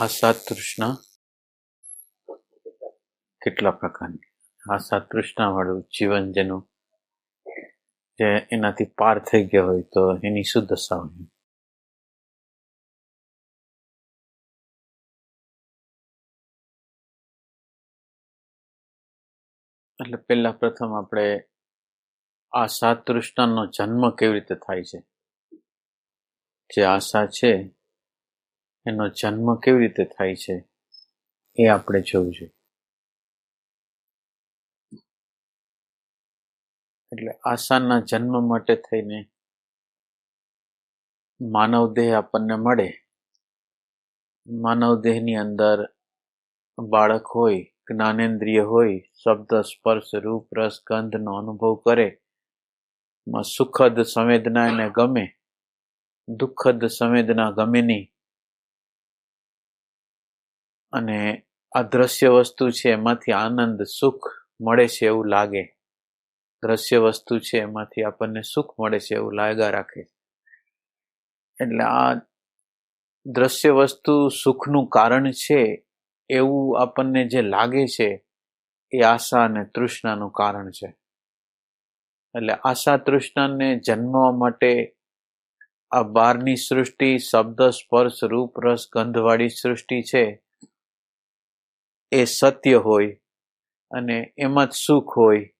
આ સાત તૃષ્ણા કેટલા પ્રકારની? આ સાત તૃષ્ણાવાળું જીવન જેનું જે એનાથી પાર થઈ ગયા હોય તો એની શું દશા હોય? એટલે પહેલા પ્રથમ આપણે આ સાત તૃષ્ણાનો જન્મ કેવી રીતે થાય છે? જે આશા છે એનો જન્મ કેવી રીતે થાય છે એ આપણે જોવું જોઈએ એટલે આશાના જન્મ માટે થઈને માનવ દેહ આપણને મળે. માનવ દેહની અંદર બાળક હોય, જ્ઞાનેન્દ્રિય હોય, શબ્દ, સ્પર્શ, રૂપ, રસ, ગંધનો અનુભવ કરે સુખદ સંવેદના એને ગમે, દુઃખદ સંવેદના ગમે નહીં. અને આ દ્રશ્ય વસ્તુ છે એમાંથી આનંદ, સુખ મળે છે એવું લાગે. દ્રશ્ય વસ્તુ છે એમાંથી આપણને સુખ મળે છે એવું લાગ્યા રાખે. એટલે આ દ્રશ્ય વસ્તુ સુખનું કારણ છે એવું આપણને જે લાગે છે એ આશા અને તૃષ્ણાનું કારણ છે. એટલે આશા, તૃષ્ણાને જન્મવા માટે આ બહારની સૃષ્ટિ, શબ્દ, સ્પર્શ, રૂપ, રસ, ગંધવાળી સૃષ્ટિ છે એ સત્ય હોય અને એમાં જ સુખ હોય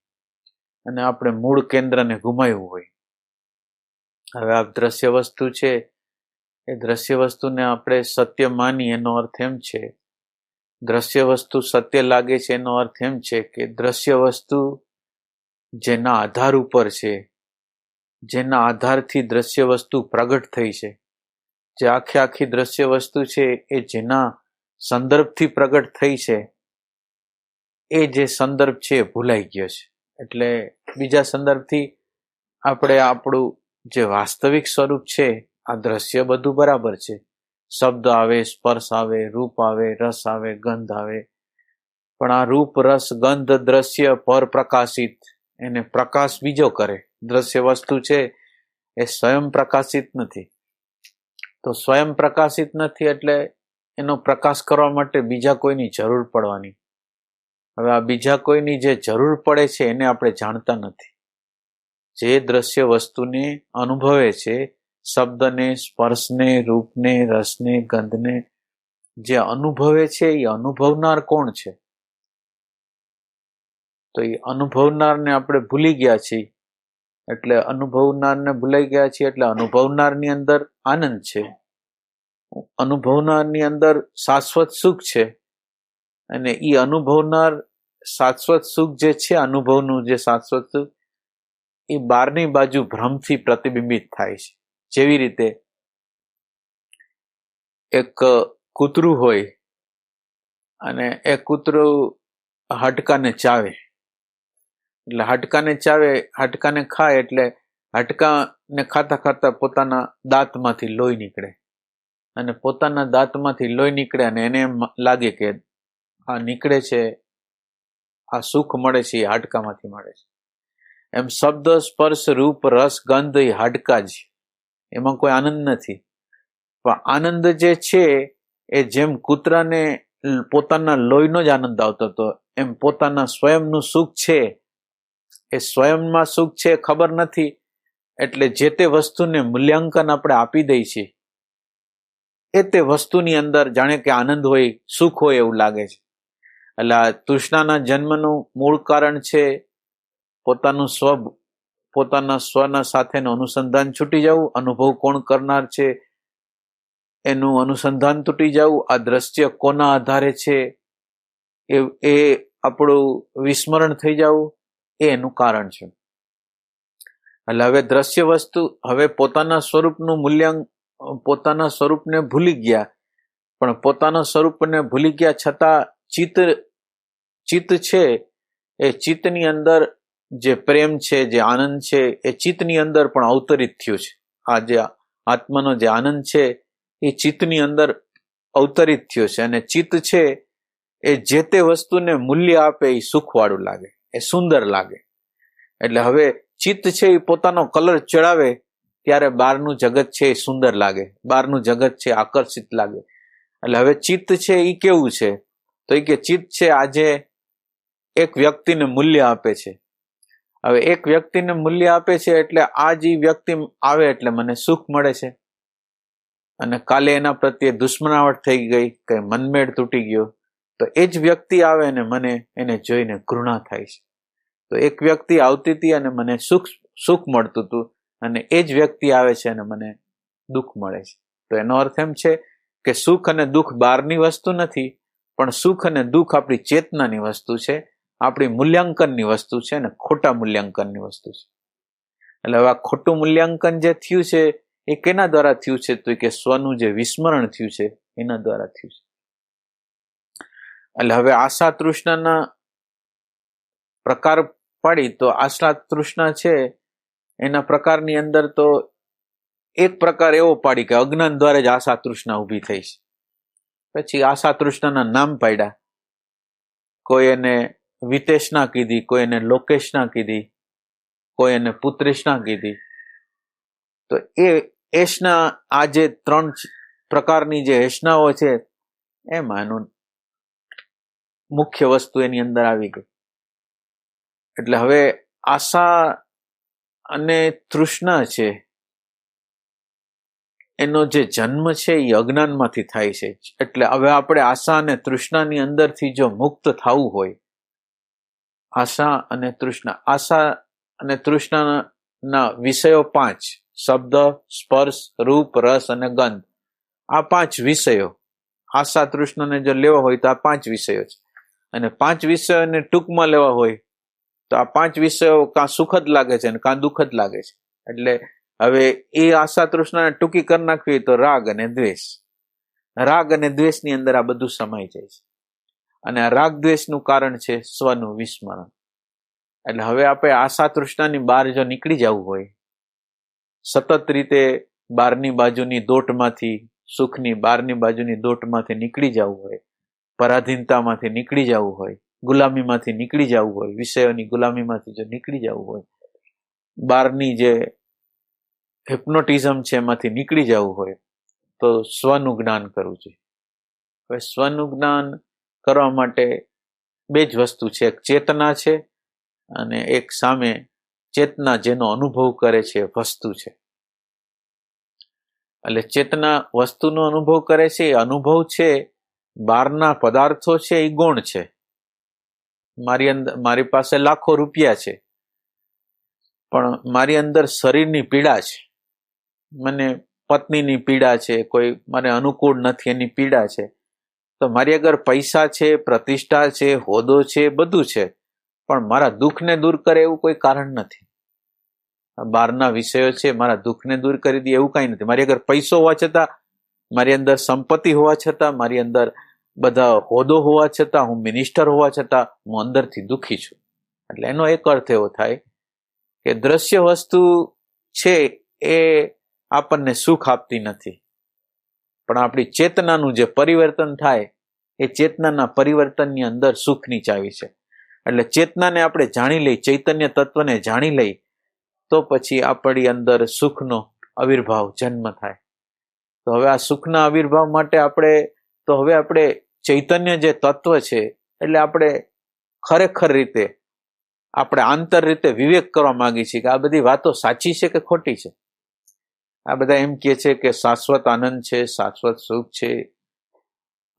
અને આપણે મૂળ કેન્દ્રને ગુમાવ્યું હોય. હવે આ દ્રશ્ય વસ્તુ છે, એ દ્રશ્ય વસ્તુને આપણે સત્ય માની એનો અર્થ એમ છે, દ્રશ્ય વસ્તુ સત્ય લાગે છે એનો અર્થ એમ છે કે દ્રશ્ય વસ્તુ જેના આધાર ઉપર છે, જેના આધારથી દ્રશ્ય વસ્તુ પ્રગટ થઈ છે. જે આખી આખી દ્રશ્ય વસ્તુ છે એ જેના સંદર્ભથી પ્રગટ થઈ છે, એ જે સંદર્ભ છે ભૂલાઈ ગયો છે. એટલે બીજા સંદર્ભથી આપણે આપણું જે વાસ્તવિક સ્વરૂપ છે, આ દ્રશ્ય બધું બરાબર છે. શબ્દ આવે, સ્પર્શ આવે, રૂપ આવે, રસ આવે, ગંધ આવે. પણ આ રૂપ, રસ, ગંધ, દ્રશ્ય, પર પ્રકાશિત, એને પ્રકાશ બીજો કરે. દ્રશ્ય વસ્તુ છે, એ સ્વયં પ્રકાશિત નથી. તો સ્વયં પ્રકાશિત નથી એટલે એનો પ્રકાશ કરવા માટે બીજા કોઈની જરૂર પડવાની. હવે આ બીજા કોઈની જે જરૂર પડે છે એને આપણે જાણતા નથી. જે દ્રશ્ય વસ્તુને અનુભવે છે, શબ્દને, સ્પર્શને, રૂપને, રસને, ગંધને, જે અનુભવે છે એ અનુભવનાર કોણ છે? તો એ અનુભવનારને આપણે ભૂલી ગયા છીએ. એટલે અનુભવનારને ભૂલાઈ ગયા છીએ એટલે અનુભવનારની અંદર આનંદ છે. અનુભવનારની અંદર શાશ્વત સુખ છે. અને એ અનુભવનાર શાશ્વત સુખ જે છે, અનુભવનું જે શાશ્વત સુખ, એ બહારની બાજુ ભ્રમથી પ્રતિબિંબિત થાય છે. જેવી રીતે એક કૂતરું હોય અને એ કૂતરું હાડકાને ચાવે. એટલે હાડકાને ચાવે, હાડકાને ખાય એટલે હાડકાને ખાતા ખાતા પોતાના દાંતમાંથી લોહી નીકળે. અને પોતાના દાંતમાંથી લોહી નીકળે અને એને એમ લાગે કે આ નીકળે છે, આ સુખ મળે છે, એ હાડકામાંથી મળે છે. એમ શબ્દ, સ્પર્શ, રૂપ, રસ, ગંધ એ હાડકા જ. એમાં કોઈ આનંદ નથી. પણ આનંદ જે છે, એ જેમ કૂતરાને પોતાના લોહીનો જ આનંદ આવતો હતો, એમ પોતાના સ્વયંનું સુખ છે. એ સ્વયંમાં સુખ છે ખબર નથી. એટલે જે તે વસ્તુને મૂલ્યાંકન આપણે આપી દઈએ છીએ એ તે વસ્તુની અંદર જાણે કે આનંદ હોય, સુખ હોય એવું લાગે છે. એટલે તૃષ્ણાના જન્મનું મૂળ કારણ છે પોતાનું સ્વ પોતાના સ્વના સાથેનું અનુસંધાન છૂટી જવું, અનુભવ કોણ કરનાર છે એનું અનુસંધાન તૂટી જવું, આ દ્રશ્ય કોના આધારે છે એ એ આપણું વિસ્મરણ થઈ જવું, એ એનું કારણ છે. એટલે હવે દ્રશ્ય વસ્તુ હવે પોતાના સ્વરૂપનું મૂલ્યાંક પોતાના સ્વરૂપને ભૂલી ગયા. પણ પોતાના સ્વરૂપને ભૂલી ગયા છતાં ચિત્ત ચિત્ત છે, એ ચિત્તની અંદર જે પ્રેમ છે, જે આનંદ છે, એ ચિત્તની અંદર પણ અવતરિત થયું છે. આ જે આત્માનો જે આનંદ છે, એ ચિત્તની અંદર અવતરિત થયો છે. અને ચિત્ત છે, એ જે તે વસ્તુને મૂલ્ય આપે એ સુખવાળું લાગે, એ સુંદર લાગે. એટલે હવે ચિત્ત છે એ પોતાનો કલર ચડાવે ત્યારે બહારનું જગત છે એ સુંદર લાગે. બહારનું જગત છે આકર્ષિત લાગે. એટલે હવે ચિત્ત છે એ કેવું છે? તો એ કે ચિત્ત છે આજે એક વ્યક્તિને મૂલ્ય આપે છે. હવે એક વ્યક્તિને મૂલ્ય આપે છે એટલે આજ એ વ્યક્તિ આવે એટલે મને સુખ મળે છે. અને કાલે એના પ્રત્યે દુશ્મનાવટ થઈ ગઈ કે મનમેળ તૂટી ગયો, તો એ જ વ્યક્તિ આવે ને મને એને જોઈને ઘૃણા થાય છે. તો એક વ્યક્તિ આવતી હતી અને મને સુખ સુખ મળતું હતું. અને એ જ વ્યક્તિ આવે છે અને મને દુઃખ મળે છે. તો એનો અર્થ એમ છે કે સુખ અને દુઃખ બહારની વસ્તુ નથી, પણ સુખ અને દુઃખ આપણી ચેતનાની વસ્તુ છે, આપણી મૂલ્યાંકનની વસ્તુ છે અને ખોટા મૂલ્યાંકનની વસ્તુ છે. એટલે હવે આ ખોટું મૂલ્યાંકન જે થયું છે, એ કેના દ્વારા થયું છે? તો કે સ્વનું જે વિસ્મરણ થયું છે, એના દ્વારા થયું છે. એટલે હવે આશા તૃષ્ણના પ્રકાર પાડી તો આશા તૃષ્ણા છે એના પ્રકારની અંદર તો એક પ્રકાર એવો પાડી કે અજ્ઞાન દ્વારા જ આશા તૃષ્ણા ઊભી થઈ છે. પછી આશા તૃષ્ણાના નામ પાડ્યા. કોઈ એને વિતેશના કીધી, કોઈ એને લોકેશના કીધી, કોઈ એને પુત્રેશના કીધી. તો એ એશના આ જે ત્રણ પ્રકારની જે એશનાઓ છે, એમાં એનું મુખ્ય વસ્તુ એની અંદર આવી ગઈ. એટલે હવે આશા અને તૃષ્ણા છે. એનો જે જન્મ છે એ અજ્ઞાનમાંથી થાય છે. એટલે હવે આપણે આશા અને તૃષ્ણાની અંદરથી જો મુક્ત થવું હોય, આશા અને તૃષ્ણા, આશા અને તૃષ્ણાના વિષયો પાંચ, શબ્દ, સ્પર્શ, રૂપ, રસ અને ગંધ. આ પાંચ વિષયો, આશા, તૃષ્ણને જો લેવા હોય તો આ પાંચ વિષયો છે. અને પાંચ વિષયોને ટૂંકમાં લેવા હોય તો આ પાંચ વિષયો કાં સુખદ લાગે છે અને કાં દુઃખદ લાગે છે. એટલે હવે એ આશા તૃષ્ણાને ટૂંકી કરી નાખવી તો રાગ અને દ્વેષ. રાગ અને દ્વેષની અંદર આ બધું સમાઈ જાય છે. અને આ રાગ દ્વેષનું કારણ છે સ્વનું વિસ્મરણ. એટલે હવે આપણે આશા તૃષ્ણાની બહાર જો નીકળી જવું હોય, સતત રીતે બહારની બાજુની દોટમાંથી, સુખની બહારની બાજુની દોટમાંથી નીકળી જવું હોય, પરાધીનતામાંથી નીકળી જવું હોય ગુલામીમાંથી નીકળી જવું હોય, વિષયોની ગુલામીમાંથી જો નીકળી જવું હોય બહારની જે હિપ્નોટિઝમ છે એમાંથી નીકળી જવું હોય, તો સ્વનું જ્ઞાન કરવું જોઈએ. હવે સ્વનું જ્ઞાન કરવા માટે બે જ વસ્તુ છે. એક ચેતના છે અને એક સામે ચેતના જેનો અનુભવ કરે છે વસ્તુ છે. એટલે ચેતના વસ્તુનો અનુભવ કરે છે, એ અનુભવ છે બહારના પદાર્થો છે, એ ગુણ છે. મારી અંદર મારી પાસે લાખો રૂપિયા છે. પણ મારી અંદર શરીરની પીડા છે. મને પત્નીની પીડા છે, કોઈ મને અનુકૂળ નથી એની પીડા છે. તો મારી આગળ પૈસા છે, પ્રતિષ્ઠા છે, હોદો છે, બધું છે, પણ મારા દુઃખને દૂર કરે એવું કોઈ કારણ નથી. બહારના વિષયો છે, મારા દુઃખને દૂર કરી દે એવું કાંઈ નથી. મારી આગળ પૈસો હોવા છતાં, મારી અંદર સંપત્તિ હોવા છતાં, મારી અંદર બધા હોદો હોવા છતાં, હું મિનિસ્ટર હોવા છતાં, હું અંદરથી દુઃખી છું. એટલે એનો એક અર્થ એવો થાય કે દ્રશ્ય વસ્તુ છે એ આપણને સુખ આપતી નથી. પણ આપણી ચેતનાનું જે પરિવર્તન થાય, એ ચેતનાના પરિવર્તનની અંદર સુખની ચાવી છે. એટલે ચેતનાને આપણે જાણી લઈ ચૈતન્ય તત્વને જાણી લઈ તો પછી આપણી અંદર સુખનો આવિર્ભાવ જન્મ થાય. તો હવે આ સુખના આવિર્ભાવ માટે આપણે, તો હવે આપણે ચૈતન્ય જે તત્વ છે, એટલે આપણે ખરેખર રીતે, આપણે આંતર રીતે વિવેક કરવા માંગીએ છીએ કે આ બધી વાતો સાચી છે કે ખોટી છે? આ બધા એમ કે છે કે શાશ્વત આનંદ છે, શાશ્વત સુખ છે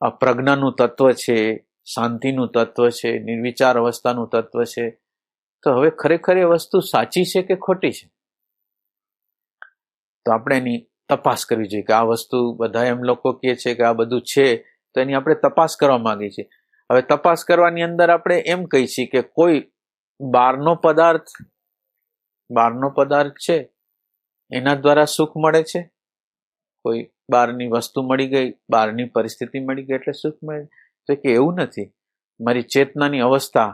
આ પ્રજ્ઞાનું તત્વ છે, શાંતિનું તત્વ છે, નિર્વિચાર અવસ્થાનું તત્વ છે. તો હવે ખરેખર એ વસ્તુ સાચી છે કે ખોટી છે? તો આપણે એની તપાસ કરવી જોઈએ કે આ વસ્તુ બધા એમ લોકો કહે છે કે આ બધું છે તો એની આપણે તપાસ કરવા માંગીએ છીએ. હવે તપાસ કરવાની અંદર આપણે એમ કહી છીએ કે કોઈ બહારનો પદાર્થ બહારનો પદાર્થ છે, એના દ્વારા સુખ મળે છે? કોઈ બહારની વસ્તુ મળી ગઈ, બહારની પરિસ્થિતિ મળી ગઈ એટલે સુખ મળે તો કે એવું નથી. મારી ચેતનાની અવસ્થા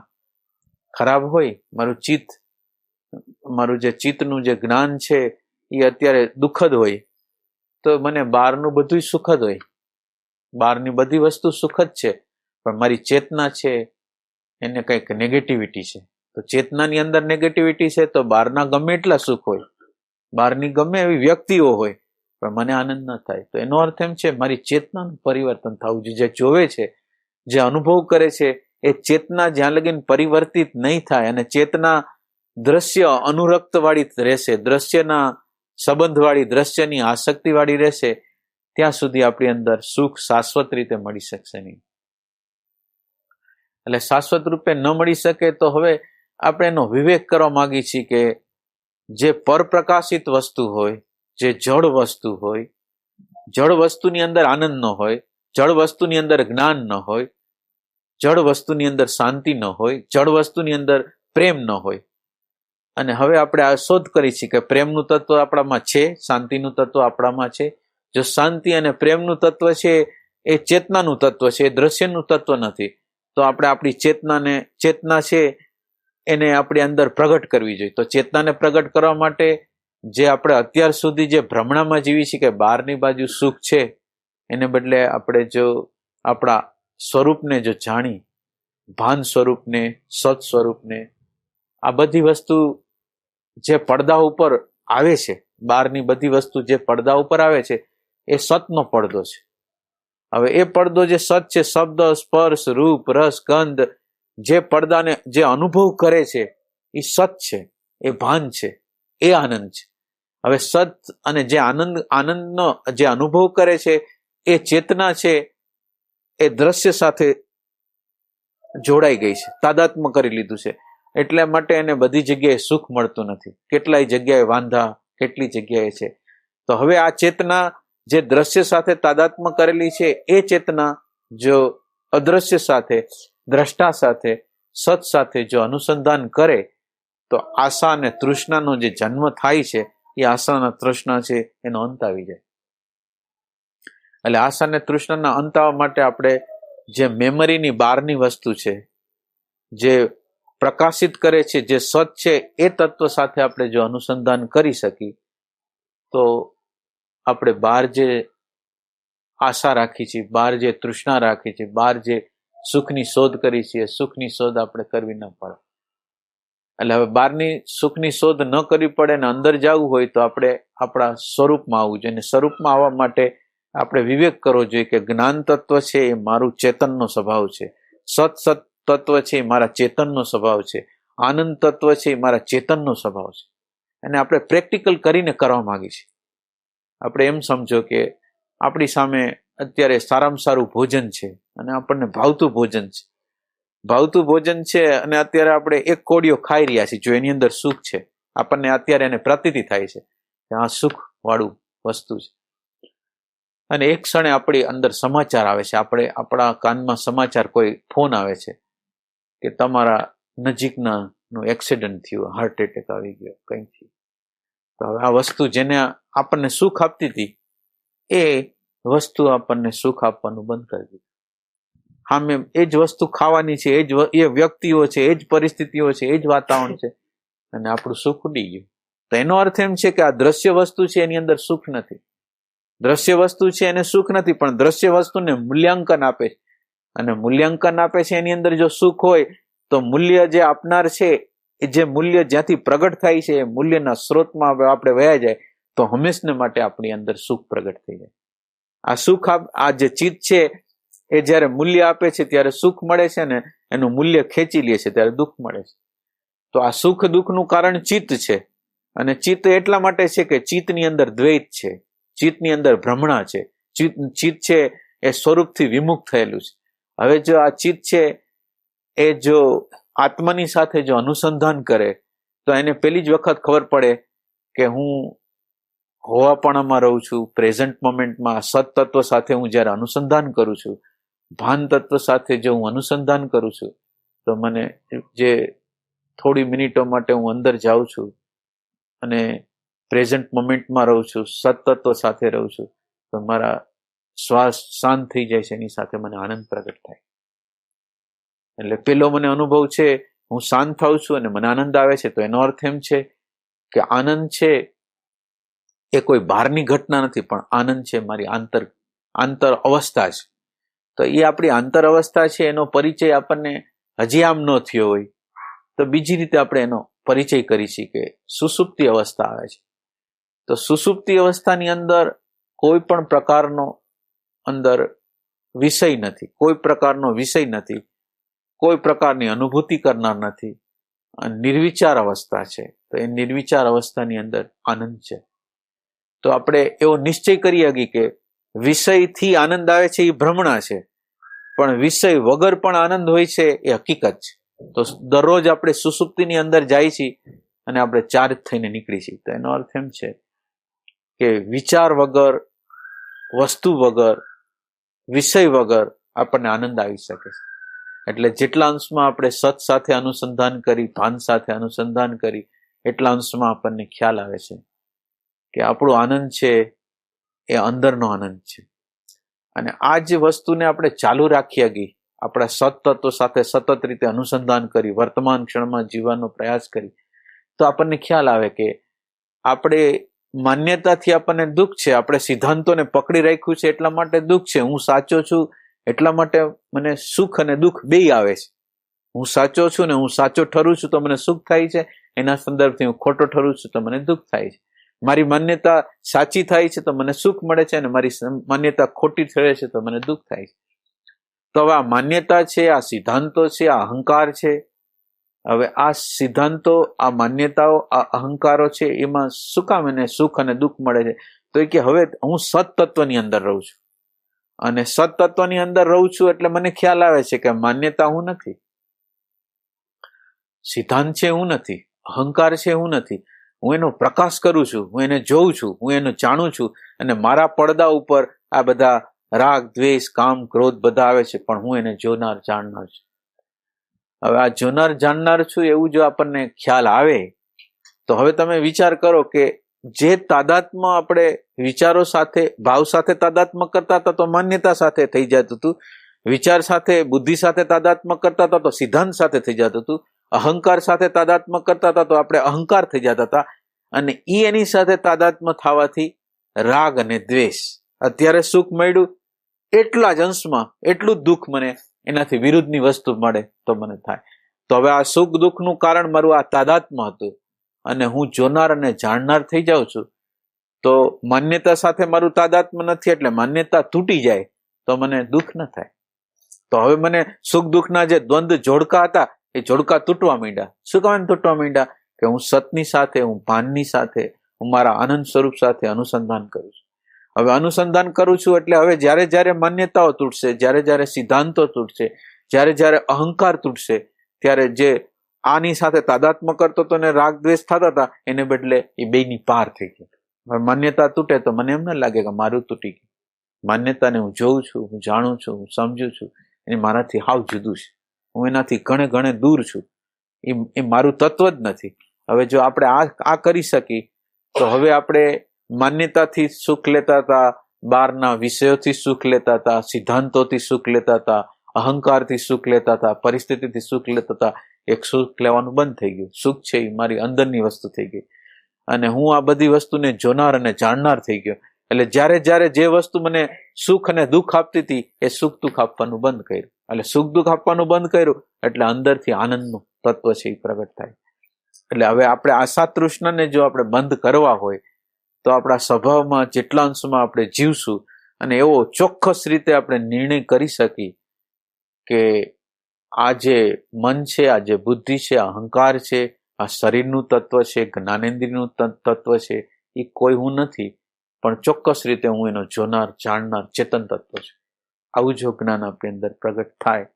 ખરાબ હોય, મારું ચિત્ત, મારું જે ચિત્તનું જે જ્ઞાન છે, એ અત્યારે દુઃખદ હોય, તો મને બહારનું બધું સુખદ હોય. બહારની બધી વસ્તુ સુખદ છે, પણ મારી ચેતના છે, એને કંઈક નેગેટિવિટી છે. તો ચેતનાની અંદર નેગેટિવિટી છે તો બહારના ગમે એટલા સુખ હોય, બહારની ગમે એવી વ્યક્તિઓ હોય, પણ મને આનંદ ન થાય. તો એનો અર્થ એમ છે મારી ચેતનાનું પરિવર્તન થવું જોઈએ. જે જોવે છે, જે અનુભવ કરે છે, એ ચેતના જ્યાં લગીન પરિવર્તિત નહીં થાય અને ચેતના દ્રશ્ય અનુરક્ત વાળી રહેશે, દ્રશ્યના સંબંધવાળી, દ્રશ્યની આસક્તિવાળી રહેશે ત્યાં સુધી આપણી અંદર સુખ શાશ્વત રીતે મળી શકશે નહીં. એટલે શાશ્વત રૂપે ન મળી શકે તો હવે આપણે એનો વિવેક કરવા માગીએ છીએ કે જે પરપ્રકાશિત વસ્તુ હોય, જે જળ વસ્તુ હોય જળ વસ્તુની અંદર આનંદ ન હોય જળ વસ્તુની અંદર જ્ઞાન ન હોય જળ વસ્તુની અંદર શાંતિ ન હોય જળ વસ્તુની અંદર પ્રેમ ન હોય. અને હવે આપણે આ શોધ કરી છીએ કે પ્રેમનું તત્વ આપણામાં છે, શાંતિનું તત્વ આપણામાં છે જો શાંતિ અને પ્રેમનું તત્વ છે, એ ચેતનાનું તત્વ છે, એ દ્રશ્યનું તત્વ નથી, તો આપણે આપણી ચેતનાને, ચેતના છે, એને આપણી અંદર પ્રગટ કરવી જોઈએ. તો ચેતનાને પ્રગટ કરવા માટે જે આપણે અત્યાર સુધી જે ભ્રમણામાં જીવી છીએ કે બહારની બાજુ સુખ છે, એને બદલે આપણે જો આપણા સ્વરૂપને જો જાણી, ભાન સ્વરૂપને, સત સ્વરૂપને, આ બધી વસ્તુ જે પડદા ઉપર આવે છે, બહારની બધી વસ્તુ જે પડદા ઉપર આવે છે એ સતનો પડદો છે. હવે એ પડદો જે સત છે, શબ્દ, સ્પર્શ, રૂપ, રસ, ગંધ, જે પડદાને જે અનુભવ કરે છે, એ સત છે, એ ભાન છે, એ આનંદ છે. હવે સત અને જે આનંદ, આનંદનો જે અનુભવ કરે છે, એ ચેતના છે, એ દ્રશ્ય સાથે જોડાઈ ગઈ છે, તાદાત્મ કરી લીધું છે. એટલા માટે એને બધી જગ્યાએ સુખ મળતું નથી. કેટલાય જગ્યાએ વાંધા, કેટલી જગ્યાએ છે. તો હવે આ ચેતના જે દ્રશ્ય સાથે તાદાત્મ કરેલી છે, એ ચેતના જો અદ્રશ્ય સાથે, દ્રષ્ટા સાથે, સત સાથે જો અનુસંધાન કરે, તો આશા અને તૃષ્ણાનો જે જન્મ થાય છે, એ આશા અને તૃષ્ણા છે, એનો અંત આવી જાય. એટલે આશા અને તૃષ્ણાના અંત આવવા માટે આપણે જે મેમરીની બહારની વસ્તુ છે, જે પ્રકાશિત કરે છે, જે સત છે, એ તત્વ સાથે આપણે જો અનુસંધાન કરી શકી તો આપણે બહાર જે આશા રાખી છે બહાર જે તૃષ્ણા રાખી છે બહાર જે સુખની શોધ કરી છે સુખની શોધ આપણે કરવી ન પડે. એટલે હવે બહારની સુખની શોધ ન કરવી પડે ને અંદર જવું હોય તો આપણે આપણા સ્વરૂપમાં આવવું જોઈએ અને સ્વરૂપમાં આવવા માટે આપણે વિવેક કરવો જોઈએ કે જ્ઞાન તત્વ છે એ મારું ચેતનનો સ્વભાવ છે. સત સત તત્વ છે એ મારા ચેતનનો સ્વભાવ છે. આનંદ તત્વ છે એ મારા ચેતનનો સ્વભાવ છે. અને આપણે પ્રેક્ટિકલ કરીને કરવા માગીએ છીએ. આપણે એમ સમજો કે આપણી સામે અત્યારે સારામાં સારું ભોજન છે અને આપણને ભાવતું ભોજન છે. ભાવતું ભોજન છે અને અત્યારે આપણે એક કોડિયો ખાઈ રહ્યા છીએ, જો એની અંદર સુખ છે. આપણને અત્યારે એને પ્રતીતિ થાય છે કે આ સુખવાળું વસ્તુ છે. અને એક ક્ષણે આપણી અંદર સમાચાર આવે છે. આપણે આપણા કાનમાં સમાચાર કોઈ ફોન આવે છે કે તમારા નજીકના નું એક્સિડન્ટ થયું હાર્ટ એટેક આવી ગયો, કંઈ થયું. તો હવે આ વસ્તુ જેને આપણને સુખ આપતી હતી, એ વસ્તુ આપણને સુખ આપવાનું બંધ કરી દીધું. સામે એ જ વસ્તુ ખાવાની છે, એ જ એ વ્યક્તિઓ છે, એ જ પરિસ્થિતિઓ છે, એ જ વાતાવરણ છે, અને આપણું સુખ ઉડી ગયું. તો એનો અર્થ એમ છે કે આ દ્રશ્ય વસ્તુ છે, એની અંદર સુખ નથી. દ્રશ્ય વસ્તુ છે, એને સુખ નથી, પણ દ્રશ્ય વસ્તુને મૂલ્યાંકન આપે છે. અને મૂલ્યાંકન આપે છે, એની અંદર જો સુખ હોય, તો મૂલ્ય જે આપનાર છે એ જે મૂલ્ય જ્યાંથી પ્રગટ થાય છે, એ મૂલ્યના સ્ત્રોતમાં આપણે વયા જાય, તો હંમેશને માટે આપણી અંદર સુખ પ્રગટ થઈ જાય. આ સુખ આ જે ચિત્ત છે, એ જ્યારે મૂલ્ય આપે છે, ત્યારે સુખ મળે છે ને એનું મૂલ્ય ખેંચી લે છે, ત્યારે દુઃખ મળે છે. તો આ સુખ દુઃખનું કારણ ચિત્ત છે. અને ચિત્ત એટલા માટે છે કે ચિત્તની અંદર દ્વૈત છે. ચિત્તની અંદર ભ્રમણા છે. ચિત્ત ચિત્ત છે, એ સ્વરૂપથી વિમુખ થયેલું છે. હવે જો આ ચિત્ત છે, એ જો આત્માની સાથે જો અનુસંધાન કરે, તો એને પહેલી જ વખત ખબર પડે કે હું હોવાપણામાં રહું છું પ્રેઝન્ટ મોમેન્ટમાં સતતત્વ સાથે હું જ્યારે અનુસંધાન કરું છું, ભાન તત્વ સાથે જો હું અનુસંધાન કરું છું, તો મને જે થોડી મિનિટો માટે હું અંદર જાઉં છું અને પ્રેઝન્ટ મોમેન્ટમાં રહું છું સતત્વ સાથે રહું છું, તો મારા શ્વાસ શાંત થઈ જાય છે, એની સાથે મને આનંદ પ્રગટ થાય. એટલે પેલો મને અનુભવ છે, હું શાંત થાઉં છું અને મને આનંદ આવે છે, તો એનો અર્થ એમ છે કે આનંદ છે એ કોઈ બહારની ઘટના નથી, પણ આનંદ છે મારી આંતર આંતર અવસ્થા છે તો એ આપણી આંતર અવસ્થા છે, એનો પરિચય આપણને હજી આમ ન થયો હોય. તો બીજી રીતે આપણે એનો પરિચય કરી શકીએ. સુસુપ્તિ અવસ્થા આવે છે. તો સુસુપ્તિ અવસ્થાની અંદર કોઈ પણ પ્રકારનો અંદર વિષય નથી, કોઈ પ્રકારનો વિષય નથી. કોઈ પ્રકારની અનુભૂતિ કરનાર નથી. નિર્વિચાર અવસ્થા છે. તો એ નિર્વિચાર અવસ્થાની અંદર આનંદ છે. તો આપણે એવો નિશ્ચય કરી શકીએ કે વિષયથી આનંદ આવે છે એ ભ્રમણા છે. પણ વિષય વગર પણ આનંદ હોય છે એ હકીકત છે. તો દરરોજ આપણે સુસુપ્તિની અંદર જાય છીએ અને આપણે ચાર્જ થઈને નીકળી છીએ. તો એનો અર્થ એમ છે કે વિચાર વગર, વસ્તુ વગર, વિષય વગર આપણને આનંદ આવી શકે છે. એટલે જેટલા અંશમાં આપણે સત સાથે અનુસંધાન કરી, ભાન સાથે અનુસંધાન કરી, એટલા અંશમાં આપણને ખ્યાલ આવે છે કે આપણો આનંદ છે એ અંદરનો આનંદ છે. અને આ જે વસ્તુને આપણે ચાલુ રાખી ગઈ, આપણા સતત્વો સાથે સતત રીતે અનુસંધાન કરી, વર્તમાન ક્ષણમાં જીવવાનો પ્રયાસ કરી, તો આપણને ખ્યાલ આવે કે આપણે માન્યતાથી આપણને દુઃખ છે, આપણે સિદ્ધાંતોને પકડી રાખ્યું છે એટલા માટે દુઃખ છે, હું સાચો છું એટલા માટે મને સુખ અને દુઃખ બે આવે છે. હું સાચો છું ને હું સાચો ઠરું છું તો મને સુખ થાય છે. એના સંદર્ભથી હું ખોટો ઠરું છું તો મને દુઃખ થાય છે. મારી માન્યતા સાચી થાય છે તો મને સુખ મળે છે અને મારી માન્યતા ખોટી ઠરે છે તો મને દુઃખ થાય છે. તો હવે આ માન્યતા છે, આ સિદ્ધાંતો છે, આ અહંકાર છે. હવે આ સિદ્ધાંતો, આ માન્યતાઓ, આ અહંકારો છે એમાં શું કામ એને સુખ અને દુઃખ મળે છે? તો એ કે હવે હું સત તત્વની અંદર રહું છું. અને સત અંદર રહું છું એટલે મને ખ્યાલ આવે છે કે માન્યતા હું નથી. સિદ્ધાંત છે હું નથી. અહંકાર છે હું નથી. હું એનો પ્રકાશ કરું છું. હું એને જોઉં છું. હું એને જાણું છું. અને મારા પડદા ઉપર આ બધા રાગ, દ્વેષ, કામ, ક્રોધ બધા આવે છે, પણ હું એને જોનાર, જાણનાર છું. હવે આ જોનાર, જાણનાર છું એવું જો આપણને ખ્યાલ આવે, તો હવે તમે વિચાર કરો કે જે તાદાત્મ આપણે વિચારો સાથે, ભાવ સાથે તાદાત્મ કરતા હતા તો માન્યતા સાથે થઈ જતું હતું. વિચાર સાથે, બુદ્ધિ સાથે તાદાત્મ કરતા હતા તો સિદ્ધાંત સાથે થઈ જતું હતું. અહંકાર સાથે તાદાત્મ કરતા હતા તો આપણે અહંકાર થઈ જતા હતા. અને એ એની સાથે તાદાત્મ થવાથી રાગ અને દ્વેષ. અત્યારે સુખ મળ્યું. એટલા જ અંશમાં, એટલું દુઃખ મને એનાથી વિરુદ્ધની વસ્તુ મળે તો મને થાય. તો હવે આ સુખ દુઃખનું કારણ મારું આ તાદાત્મ હતું. અને હું જોનાર અને જાણનાર થઈ જાઉં છું, તો માન્યતા સાથે મારું તાદાત્મ નથી, એટલે માન્યતા તૂટી જાય, તો મને દુઃખ ન થાય. તો હવે મને સુખ દુઃખના જે દ્વંદ જોડકા હતા, એ જોડકા તૂટવા માંડ્યા. શું કામ તૂટવા માંડ્યા? કે હું સતની સાથે, હું ભાનની સાથે, હું મારા આનંદ સ્વરૂપ સાથે અનુસંધાન કરું છું. હવે અનુસંધાન કરું છું એટલે હવે જ્યારે જ્યારે માન્યતાઓ તૂટશે, જ્યારે જ્યારે સિદ્ધાંતો તૂટશે, જ્યારે જ્યારે અહંકાર તૂટશે, ત્યારે જે આની સાથે તાદાત્મ કરતો તો ને રાગ દ્વેષ થતા હતા, એને બદલે એ બેની પાર થઈ હવે માન્યતા તૂટે તો મને એમ ના લાગે કે મારું તૂટી ગયું. માન્યતાને હું જોઉં છું, હું જાણું છું, હું સમજુ છું. એ મારાથી હાવ જુદું છે. હું એનાથી ઘણે ઘણે દૂર છું. એ એ મારું તત્વ જ નથી. હવે જો આપણે આ આ કરી શકીએ, તો હવે આપણે માન્યતાથી સુખ લેતા હતા બહારના વિષયોથી સુખ લેતા હતા, સિદ્ધાંતોથી સુખ લેતા હતા, અહંકારથી સુખ લેતા હતા, પરિસ્થિતિથી સુખ લેતા હતા એક સુખ લેવાનું બંધ થઈ ગયું. સુખ છે એ મારી અંદરની વસ્તુ થઈ ગઈ. અને હું આ બધી વસ્તુને જોનાર અને જાણનાર થઈ ગયો. એટલે જ્યારે જ્યારે જે વસ્તુ મને સુખ અને દુઃખ આપતી હતી, એ સુખ દુઃખ આપવાનું બંધ કર્યું. એટલે સુખ દુઃખ આપવાનું બંધ કર્યું, એટલે અંદરથી આનંદનું તત્વ છે એ પ્રગટ થાય. એટલે હવે આપણે આશા તૃષ્ણને જો આપણે બંધ કરવા હોય, તો આપણા સ્વભાવમાં જેટલા અંશમાં આપણે જીવશું, અને એવો ચોક્કસ રીતે આપણે નિર્ણય કરી શકીએ કે આ જે મન છે, આ જે બુદ્ધિ છે અહંકાર છે, આ શરીરનું તત્વ છે, જ્ઞાનેન્દ્રિયનું તત્વ છે, એ કોઈ હું નથી, પણ ચોક્કસ રીતે હું એનો જોનાર, જાણનાર, ચેતન તત્વ છું. આવું જો જ્ઞાન આપણી અંદર પ્રગટ થાય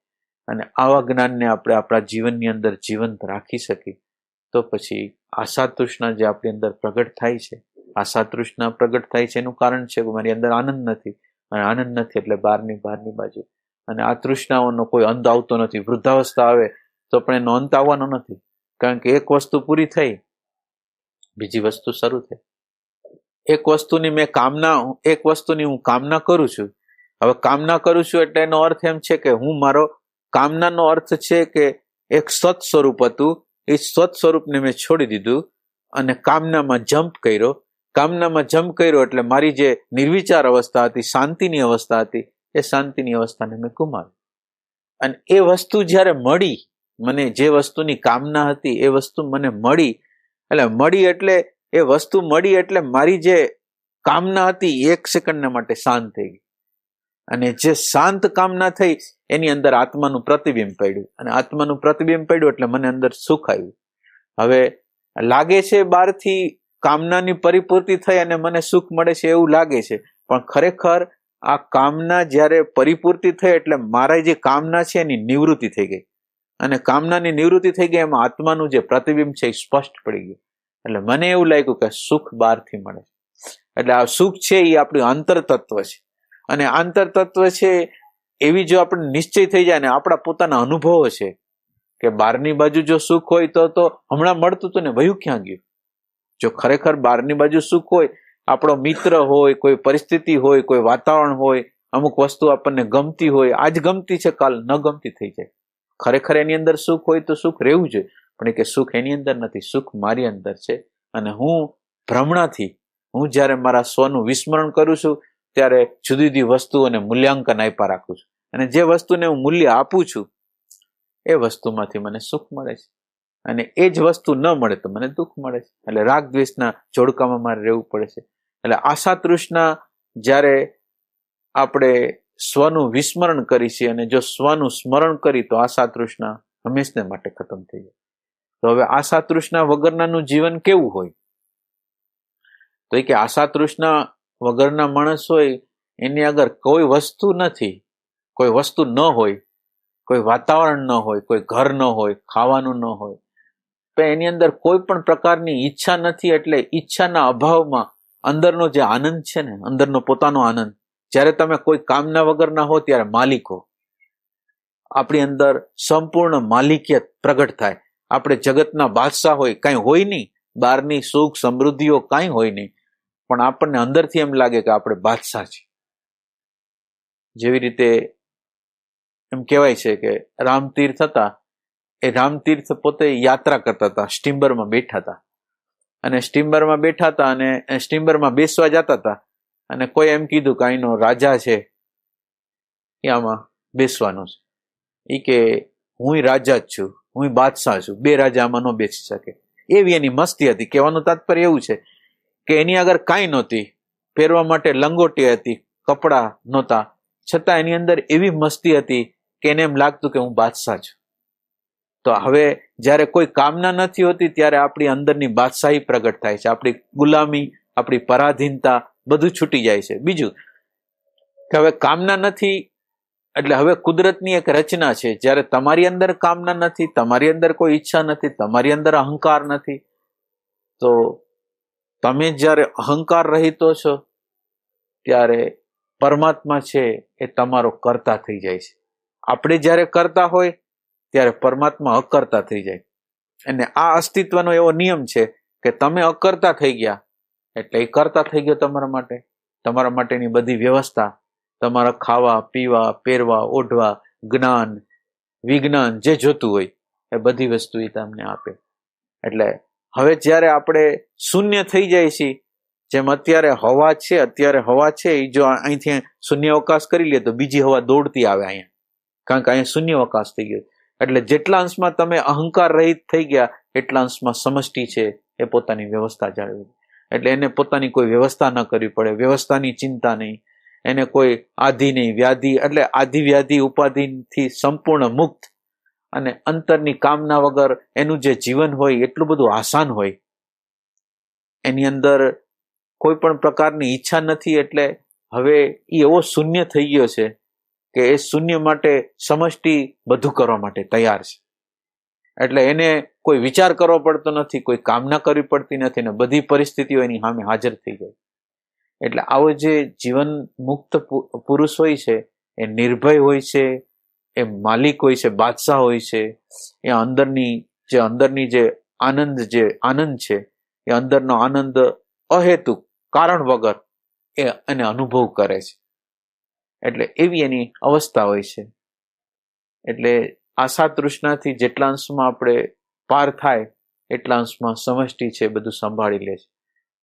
અને આવા જ્ઞાનને આપણે આપણા જીવનની અંદર જીવંત રાખી શકીએ, તો પછી આશા તૃષ્ણા જે આપણી અંદર પ્રગટ થાય છે, આશા તૃષ્ણા પ્રગટ થાય છે, એનું કારણ છે કે મારી અંદર આનંદ નથી, અને આનંદ નથી એટલે બહારની બહારની બાજુ અને આ તૃષ્ણાઓનો કોઈ અંત આવતો નથી. વૃદ્ધાવસ્થા આવે તો પણ એનો અંત આવવાનો નથી. કારણ કે એક વસ્તુ પૂરી થઈ, બીજી વસ્તુ શરૂ થઈ. એક વસ્તુની મેં કામના, એક વસ્તુની હું કામના કરું છું. હવે કામના કરું છું એટલે એનો અર્થ એમ છે કે હું મારો કામનાનો અર્થ છે કે એક સત સ્વરૂપ હતું. એ સત સ્વરૂપને મેં છોડી દીધું અને કામનામાં જમ્પ કર્યો. કામનામાં જમ્પ કર્યો એટલે મારી જે નિર્વિચાર અવસ્થા હતી, શાંતિની અવસ્થા હતી એ શાંતિની અવસ્થાને મેં ગુમાવી. અને એ વસ્તુ જ્યારે મળી, મને જે વસ્તુની કામના હતી, એ વસ્તુ મને મળી. એટલે મળી એટલે, એ વસ્તુ મળી એટલે મારી જે કામના હતી એક સેકન્ડના માટે શાંત થઈ ગઈ. અને જે શાંત કામના થઈ, એની અંદર આત્માનું પ્રતિબિંબ પડ્યું. અને આત્માનું પ્રતિબિંબ પડ્યું એટલે મને અંદર સુખ આવ્યું. હવે લાગે છે બહારથી કામનાની પરિપૂર્તિ થઈ અને મને સુખ મળે છે એવું લાગે છે. પણ ખરેખર આ કામના જ્યારે પરિપૂર્તિ થઈ એટલે મારા જે કામના છે એની નિવૃત્તિ થઈ ગઈ. અને કામનાની નિવૃત્તિ થઈ ગઈ એમાં આત્માનું જે પ્રતિબિંબ છે એ સ્પષ્ટ પડી ગયું. એટલે મને એવું લાગ્યું કે સુખ બહારથી મળે એટલે આ સુખ છે એ આપણું આંતર તત્વ છે. અને આંતર તત્વ છે એવી જો આપણે નિશ્ચય થઈ જાય ને આપણા પોતાના અનુભવો છે કે બહારની બાજુ જો સુખ હોય તો તો હમણાં મળતું હતું ને વયું ક્યાં ગયું? જો ખરેખર બહારની બાજુ સુખ હોય આપણો મિત્ર હોય, કોઈ પરિસ્થિતિ હોય, કોઈ વાતાવરણ હોય, અમુક વસ્તુ આપણને ગમતી હોય, આજ ગમતી છે, કાલ ન ગમતી થઈ જાય. ખરેખર એની અંદર સુખ હોય તો સુખ રહેવું જોઈએ, પણ એ કે સુખ એની અંદર નથી, સુખ મારી અંદર છે. અને હું ભ્રમણાથી, હું જ્યારે મારા સ્વનું વિસ્મરણ કરું છું, ત્યારે જુદી જુદી વસ્તુઓને મૂલ્યાંકન આપ્યા રાખું છું. અને જે વસ્તુને હું મૂલ્ય આપું છું, એ વસ્તુમાંથી મને સુખ મળે છે. અને એ જ વસ્તુ ન મળે તો મને દુઃખ મળે છે. એટલે રાગ દ્વેષના જોડકામાં મારે રહેવું પડે છે. એટલે આશા તૃષ્ણા જ્યારે આપણે સ્વનું વિસ્મરણ કરી છે અને જો સ્વનું સ્મરણ કરી તો આશા તૃષ્ણા હંમેશને માટે ખતમ થઈ જાય. તો હવે આશા તૃષ્ણા વગરનાનું જીવન કેવું હોય? તો એ કે આશા તૃષ્ણા વગરના માણસ હોય, એની આગળ કોઈ વસ્તુ નથી. કોઈ વસ્તુ ન હોય, કોઈ વાતાવરણ ન હોય, કોઈ ઘર ન હોય, ખાવાનું ન હોય. તો એની અંદર કોઈ પણ પ્રકારની ઈચ્છા નથી એટલે ઈચ્છાના અભાવમાં અંદરનો જે આનંદ છે ને, અંદરનો પોતાનો આનંદ, જ્યારે તમે કોઈ કામના વગરના હો ત્યારે માલિક. આપણી અંદર સંપૂર્ણ માલિકિયત પ્રગટ થાય. આપણે જગતના બાદશાહ હોય, કાંઈ હોય નહીં. બહારની સુખ, સમૃદ્ધિઓ કાંઈ હોય નહીં. પણ આપણને અંદરથી એમ લાગે કે આપણે બાદશાહ છીએ. જેવી રીતે એમ કહેવાય છે કે રામતીર્થ હતા. એ રામતીર્થ પોતે યાત્રા કરતા હતા, સ્ટીમ્બરમાં બેઠા હતા. અને સ્ટીમ્બરમાં બેઠા હતા અને સ્ટીમ્બરમાં બેસવા જતા હતા. અને કોઈ એમ કીધું કે અહીંનો રાજા છે. એ આમાં બેસવાનો છે. એ કે હું રાજા જ છું. હું બાદશાહ છું. બે રાજા આમાં ન બેસી શકે. એવી એની મસ્તી હતી. કહેવાનું તાત્પર્ય એવું છે કે એની આગળ કાંઈ નહોતી. પહેરવા માટે લંગોટી હતી, કપડાં નહોતા. છતાં એની અંદર એવી મસ્તી હતી કે એને એમ લાગતું કે હું બાદશાહ છું. તો હવે જ્યારે કોઈ કામના નથી હોતી, ત્યારે આપણી અંદરની બાદશાહી પ્રગટ થાય છે. આપણી ગુલામી, આપણી પરાધીનતા બધું છૂટી જાય છે. બીજું, કે હવે કામના નથી, એટલે હવે કુદરતની એક રચના છે. જ્યારે તમારી અંદર કામના નથી, તમારી અંદર કોઈ ઈચ્છા નથી, તમારી અંદર અહંકાર નથી, તો તમે જ્યારે અહંકાર રહીતો છો, ત્યારે પરમાત્મા છે એ તમારો કરતા થઈ જાય છે. આપણે જ્યારે કરતા હોય ત્યારે પરમાત્મા અકર્તા થઈ જાય. અને આ અસ્તિત્વનો એવો નિયમ છે કે તમે અકર્તા થઈ ગયા, એટલે એ કરતા થઈ ગયો તમારા માટે. તમારા માટેની બધી વ્યવસ્થા, તમારા ખાવા, પીવા, પહેરવા, ઓઢવા, જ્ઞાન, વિજ્ઞાન, જે જોતું હોય, એ બધી વસ્તુ એ તમને આપે. એટલે હવે જ્યારે આપણે શૂન્ય થઈ જાય છીએ, જેમ અત્યારે હવા છે, અત્યારે હવા છે એ જો અહીંથી શૂન્ય અવકાશ કરી લે તો બીજી હવા દોડતી આવે અહીંયા. કારણ કે અહીંયા શૂન્ય અવકાશ થઈ ગયો. એટલે જેટલા અંશમાં તમે અહંકાર રહિત થઈ ગયા, એટલા અંશમાં સમષ્ટિ છે એ પોતાની વ્યવસ્થા જાળવી. એટલે એને પોતાની કોઈ વ્યવસ્થા ન કરવી પડે, વ્યવસ્થાની ચિંતા નહીં. એને કોઈ આધિ નહીં, વ્યાધિ, એટલે આધિ, વ્યાધિ, ઉપાધિથી સંપૂર્ણ મુક્ત. અને અંતરની કામના વગર એનું જે જીવન હોય, એટલું બધું આસાન હોય. એની અંદર કોઈ પણ પ્રકારની ઈચ્છા નથી, એટલે હવે એ એવો શૂન્ય થઈ ગયો છે કે એ શૂન્ય માટે સમષ્ટિ બધું કરવા માટે તૈયાર છે. એટલે એને કોઈ વિચાર કરવો પડતો નથી, કોઈ કામના કરવી પડતી નથી ને બધી પરિસ્થિતિઓ એની સામે હાજર થઈ જાય એટલે આવો જે જીવન મુક્ત પુરુષ હોય છે, એ નિર્ભય હોય છે, એ માલિક હોય છે, બાદશાહ હોય છે, એ અંદરની જે અંદરની જે આનંદ જે આનંદ છે, એ અંદરનો આનંદ અહેતુક કારણ વગર એ એને અનુભવ કરે છે. એટલે એવી એની અવસ્થા હોય છે. એટલે આશા તૃષ્ણાથી જેટલા અંશમાં આપણે પાર થાય, એટલા અંશમાં સમષ્ટિ છે બધું સંભાળી લે છે.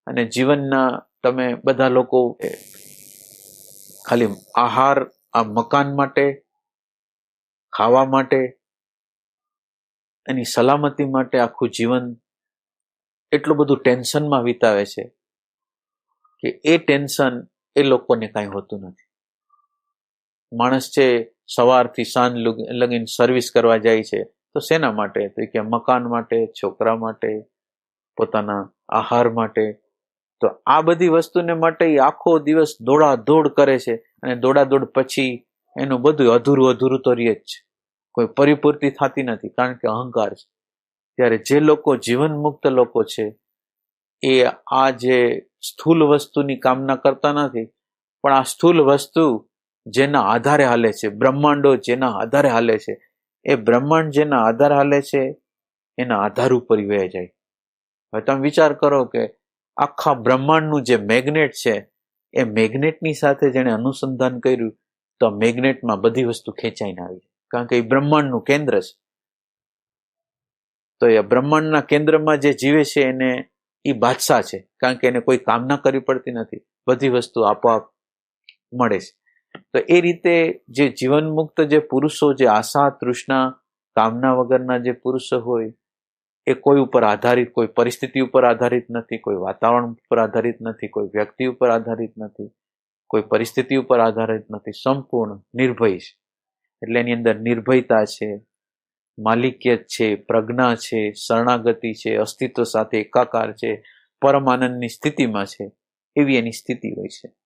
અને જીવનના તમે બધા લોકો ખાલી આહાર, આ મકાન માટે, ખાવા માટે, એની સલામતી માટે આખું જીવન એટલું બધું ટેન્શનમાં વિતાવે છે કે એ ટેન્શન એ લોકોને કાંઈ હોતું નથી. માણસ છે, સવારથી સાંજ લગીન સર્વિસ કરવા જાય છે, તો શેના માટે? તો કે મકાન માટે, છોકરા માટે, પોતાના આહાર માટે. તો આ બધી વસ્તુને માટે આખો દિવસ દોડા દોડ કરે છે અને દોડા દોડ પછી એનું બધું અધૂરું અધૂરું તો રહે જ છે. કોઈ પરિપૂર્તિ થતી નથી, કારણ કે અહંકાર છે. ત્યારે જે લોકો જીવન મુક્ત લોકો છે, એ આ જે સ્થૂલ વસ્તુની કામના કરતા નથી, પણ આ સ્થૂલ વસ્તુ જેના આધારે હાલે છે, બ્રહ્માંડો જેના આધારે હાલે છે, એ બ્રહ્માંડ જેના આધારે હાલે છે, એના આધાર ઉપર વહે જાય. હવે તમે વિચાર કરો કે આખા બ્રહ્માંડનું જે મેગ્નેટ છે, એ મેગ્નેટની સાથે જેણે અનુસંધાન કર્યું, તો મેગ્નેટમાં બધી વસ્તુ ખેંચાઈને આવી કારણ કે એ બ્રહ્માંડનું કેન્દ્ર છે. તો એ બ્રહ્માંડના કેન્દ્રમાં જે જીવે છે, એને એ બાદશાહ છે. કારણ કે એને કોઈ કામના કરવી પડતી નથી. બધી વસ્તુ આપોઆપ મળે છે. તો એ રીતે જે જીવન મુક્ત જે પુરુષો, જે આશા, તૃષ્ણા, કામના વગરના જે પુરુષો હોય, એ કોઈ ઉપર આધારિત, કોઈ પરિસ્થિતિ ઉપર આધારિત નથી, કોઈ વાતાવરણ ઉપર આધારિત નથી, કોઈ વ્યક્તિ ઉપર આધારિત નથી, કોઈ પરિસ્થિતિ ઉપર આધારિત નથી, સંપૂર્ણ નિર્ભય છે. એટલે એની અંદર નિર્ભયતા છે માલિકિયત છે, પ્રજ્ઞા છે, શરણાગતિ છે, અસ્તિત્વ સાથે એકાકાર છે પરમાનંદની સ્થિતિમાં છે, એવી એની સ્થિતિ હોય છે.